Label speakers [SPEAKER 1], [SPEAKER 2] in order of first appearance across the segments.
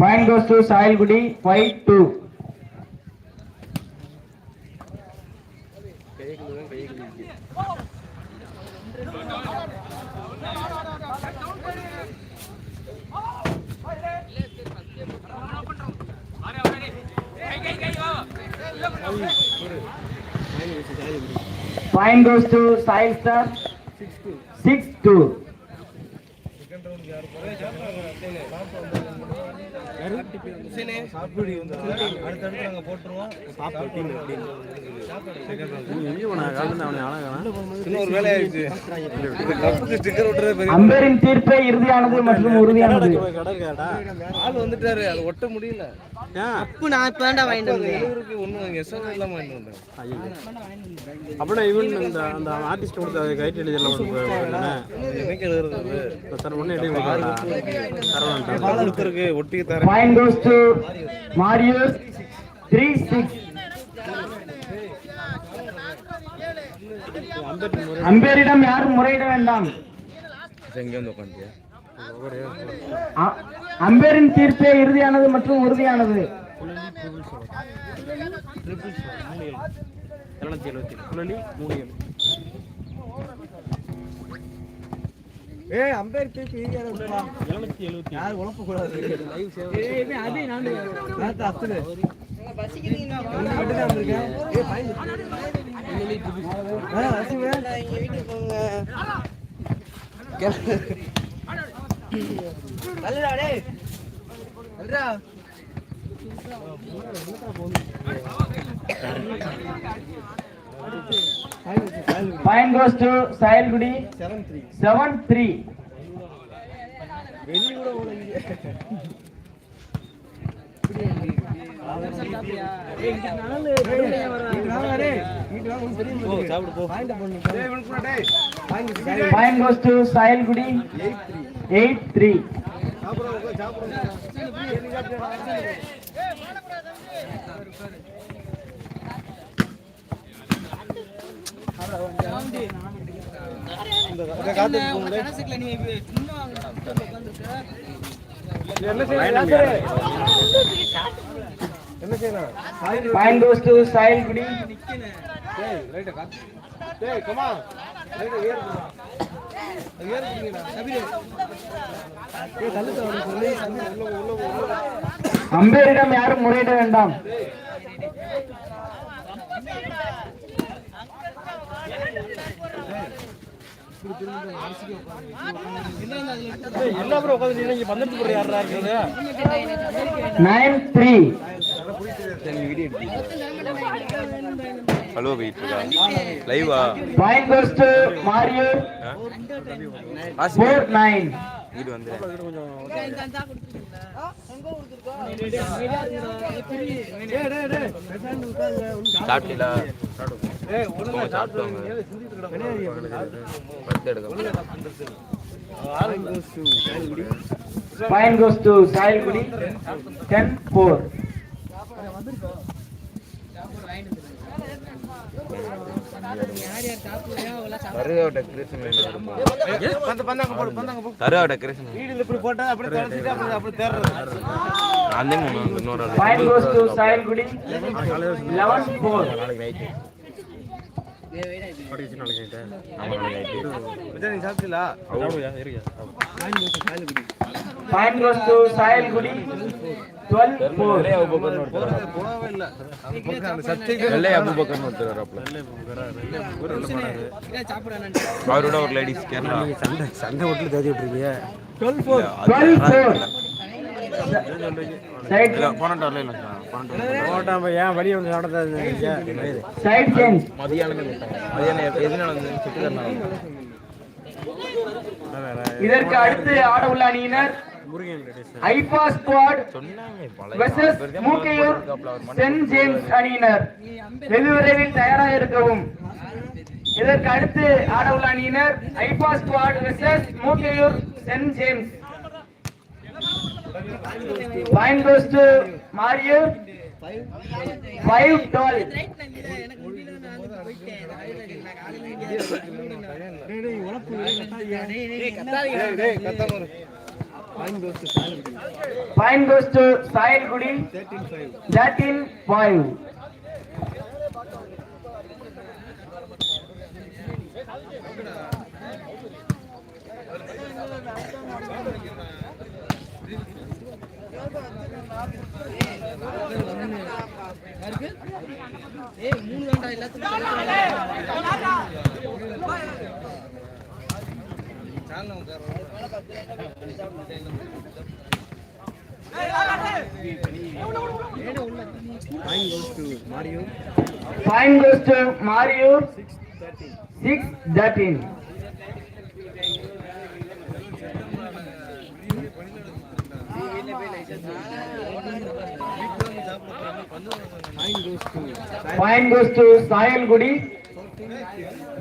[SPEAKER 1] Point goes to soil గుడి five two Point goes to Sahil
[SPEAKER 2] sir. 6-2. 6-2.
[SPEAKER 1] அம்பரின் தீர்ப்பே இறுதியானது மற்றும் உறுதியானது
[SPEAKER 2] ஆள் வந்துட்டாரு அது ஒட்ட முடியல
[SPEAKER 3] அப்பு நான் இப்போ வாங்கிட்டு வந்தேன்
[SPEAKER 2] எழுவருக்கு இல்லாம வாங்கிட்டு வந்தேன்
[SPEAKER 4] அப்படின்னா இவன் இந்த அந்த ஆர்டிஸ்ட் கொடுத்த கைட் எழுதியெல்லாம்
[SPEAKER 2] எனக்கு எழுதுறது
[SPEAKER 4] சார்
[SPEAKER 1] ஒண்ணு goes to Marius, three six. அம்பேரிடம் யாரும் முறையிட வேண்டாம் அம்பேரின் தீர்ப்பே இறுதியானது மற்றும் உறுதியானது
[SPEAKER 4] இரநூத்தி எழுபத்தி ஏழு குழலி மூணு ஏழு
[SPEAKER 2] ஏய் அம்பேர் திருப்பி
[SPEAKER 4] இரநூத்தி எழுபத்தி
[SPEAKER 2] யார் உழப்ப கூடாது
[SPEAKER 1] Point goes to Sahilgudi, seven three.
[SPEAKER 2] சாப்பிடு போ
[SPEAKER 1] Point goes to Sahilgudi, eight three.
[SPEAKER 2] என்ன செய்யணும்
[SPEAKER 1] Point
[SPEAKER 2] டேய் டேய் சபீர் தள்ளு தள்ளு சொல்லி உள்ள உள்ள உள்ள
[SPEAKER 1] அம்பேரிடம் யாரும் முறையிட வேண்டாம்.
[SPEAKER 5] ஹலோ போயிட்டு இருக்கா லைவா
[SPEAKER 1] to Mario, four nine.
[SPEAKER 5] வீடு வந்து சாப்பிட்டீங்களா சாப்பிட்டவங்க பத்து எடுக்க
[SPEAKER 1] Mine goes to
[SPEAKER 2] அப்படியே தேர்றது
[SPEAKER 5] அந்த இன்னொரு
[SPEAKER 2] சாப்பிட்டீங்களா? சர்ச்சைக்கு
[SPEAKER 5] வெள்ளை அபுபக்கர்னு ஒருத்தர் வராப்புல அவரோட ஒரு லேடிஸ் கேரளா
[SPEAKER 4] சண்டை சண்டை
[SPEAKER 5] போனட்டு வரல இல்ல போனட்டு
[SPEAKER 4] போட்டான் ஏன் வெளியே வந்து
[SPEAKER 1] side change.
[SPEAKER 5] மதியானமே மதியானம் எது நடந்தது
[SPEAKER 1] இதற்கு அடுத்து ஆட உள்ள அணியினர் ஐபா squad versus Mookaiyur Saint James அணியினர். வெகு விரைவில் தயாராக இருக்கவும். இதற்கு அடுத்து ஆட உள்ள அணியினர் ஐபா squad versus Mookaiyur saint James point goes to Mario
[SPEAKER 2] டேய் டேய் சாலரி
[SPEAKER 1] Point goes to Sahil Gudi,
[SPEAKER 2] 13 5
[SPEAKER 1] 13 5.
[SPEAKER 2] Point goes to Mario
[SPEAKER 1] Point goes to Mario, 6 13.
[SPEAKER 2] Point goes to
[SPEAKER 1] Point goes to Sahil Gudi,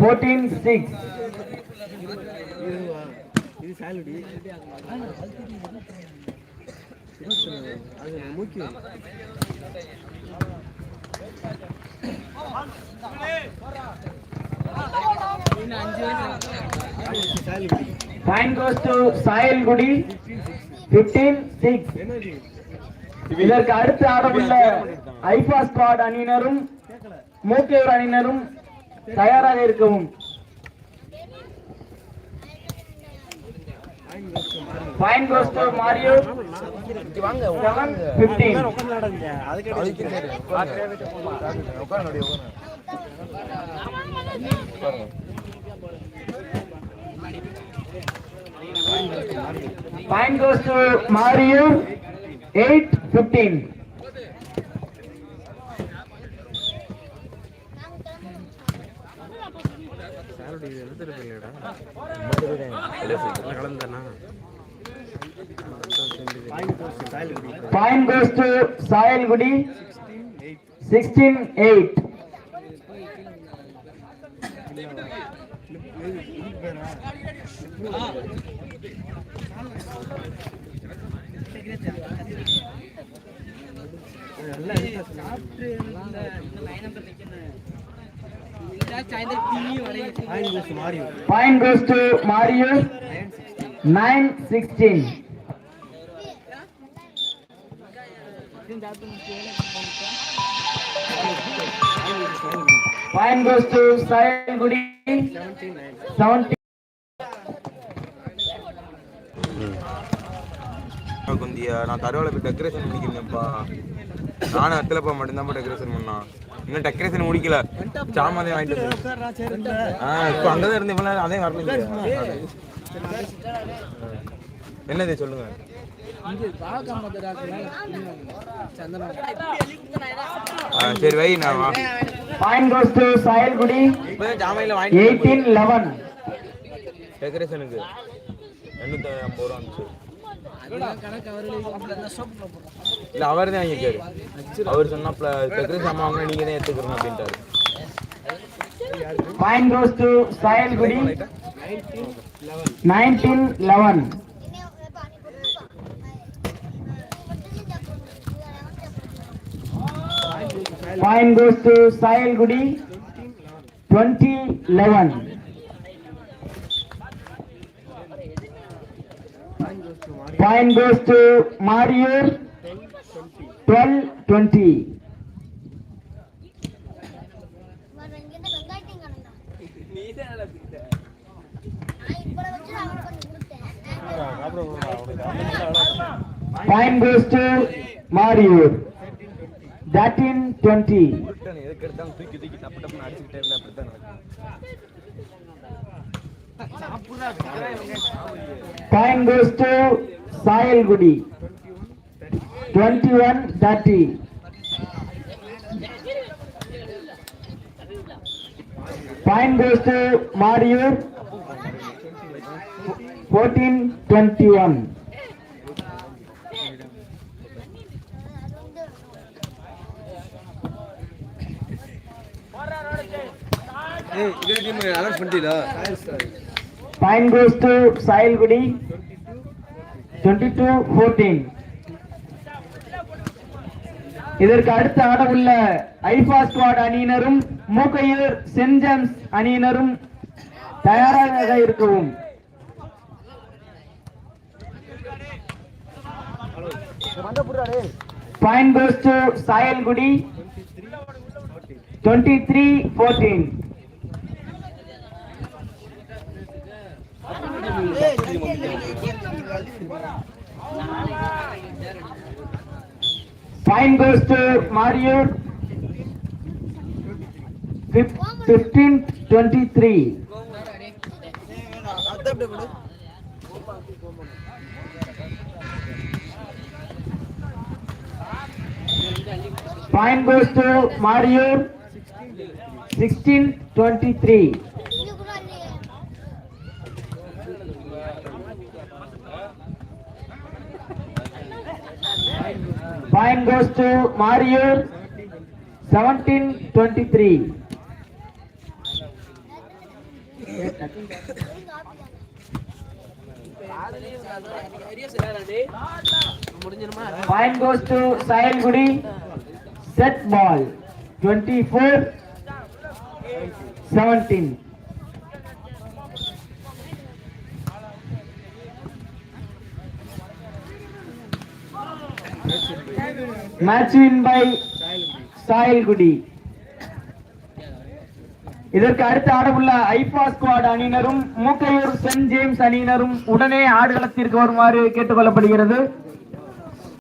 [SPEAKER 1] 14 6.
[SPEAKER 2] சாலடி அது முக்கியம்
[SPEAKER 1] goes to Sahil Gudi, 15 6. இதற்கு அடுத்து ஆடவுள்ள ஐபா squad அணியினரும் மூக்கையூர் அணியினரும் தயாராக இருக்கவும்
[SPEAKER 2] point goes to Mario
[SPEAKER 1] point goes to Mario seven fifteen point goes to Mario eight fifteen
[SPEAKER 4] salary எடுத்துட்டு போயிடா கலந்தானா?
[SPEAKER 2] Point goes to
[SPEAKER 1] Sayalgudi
[SPEAKER 2] 8
[SPEAKER 1] sixteen eight
[SPEAKER 2] பேரா Point goes to Mario 9 16
[SPEAKER 1] nine sixteen to goes Gudi.
[SPEAKER 2] 17 9
[SPEAKER 5] குந்தியா நான் தரவால போய் decoration பண்ணிக்கிறேன்ப்பா நானும் அத்திலப்பா மட்டும்தான் decoration பண்ணான் இன்னும் டெக்கரேஷன் முடிக்கல. சாமான் வாங்கிட்டு ஆ இப்போ அங்கே தான் இருந்து இவ்வளோ அதே வரல என்னது சொல்லுங்க. சரி வை நான் வா.
[SPEAKER 1] பாயிண்ட் கோஸ் டு சாயல்குடி
[SPEAKER 5] டெக்கரேஷனுக்கு எண்ணூத்தி ஐம்பது ரூபா இருந்துச்சு. இல்லை அவர் தான் வாங்கியிருக்காரு அவர் சொன்னாப்ல தகுதி சாமான் வாங்கினா நீங்கள் தான் எடுத்துக்கணும் அப்படின்ட்டாரு
[SPEAKER 1] Mine goes to Sahil Gudi. Point goes to Sahil Gudi. 2011. Point goes
[SPEAKER 5] to Mariur. 12 20. Point goes to Mariur. in 20.
[SPEAKER 1] Time goes to Sayalgudi twenty one thirty point
[SPEAKER 2] goes to Mariur 14-21
[SPEAKER 1] Point goes to Sahil Gudi 22 14 இதற்கு அடுத்த ஆட உள்ள ஐபா squad அணியினரும் Mookaiyur send James அணியினரும் தயாராக இருக்கவும். Point goes to Sayalgudi 23 14 Time goes to Mario. 15 23. Point goes to Mario 16 23. Point goes to Mario, 17-23. Point goes to Sahil Gudi, set ball, 24-17. Match win by Sayalgudi. இதற்கு அடுத்து ஆடவுள்ள ஐபா ஸ்குவாட் அணியினரும் Mookaiyur send James அணியினரும் உடனே ஆடுகளத்திற்கு வருமாறு கேட்டுக்கொள்ளப்படுகிறது.